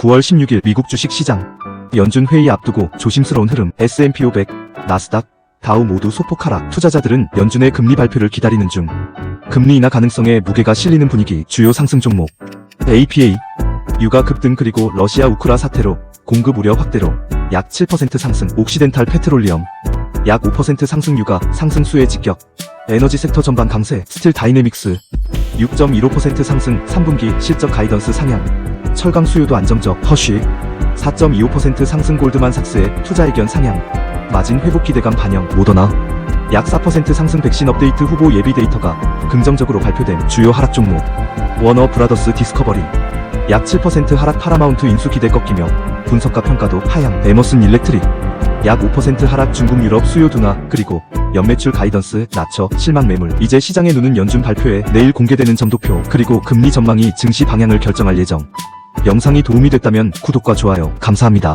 9월 16일 미국 주식 시장. 연준 회의 앞두고 조심스러운 흐름. S&P 500, 나스닥, 다우 모두 소폭 하락. 투자자들은 연준의 금리 발표를 기다리는 중. 금리 인하 가능성에 무게가 실리는 분위기. 주요 상승 종목. APA, 유가 급등 그리고 러시아 우크라 사태로 공급 우려 확대로 약 7% 상승. 옥시덴탈 페트롤리엄. 약 5% 상승 유가 상승 수혜 직격. 에너지 섹터 전반 강세. 스틸 다이내믹스. 6.15% 상승 3분기 실적 가이던스 상향. 철강 수요도 안정적 허쉬. 4.25% 상승 골드만삭스의 투자 의견 상향. 마진 회복 기대감 반영 모더나. 약 4% 상승 백신 업데이트 후보 예비 데이터가 긍정적으로 발표된 주요 하락 종목. 워너 브라더스 디스커버리 약 7% 하락 파라마운트 인수 기대 꺾이며 분석가 평가도 하향. 에머슨 일렉트릭. 약 5% 하락 중국 유럽 수요 둔화 그리고 연매출 가이던스 낮춰 실망 매물. 이제 시장의 눈은 연준 발표에 내일 공개되는 점도표 그리고 금리 전망이 증시 방향을 결정할 예정 영상이 도움이 됐다면 구독과 좋아요 감사합니다.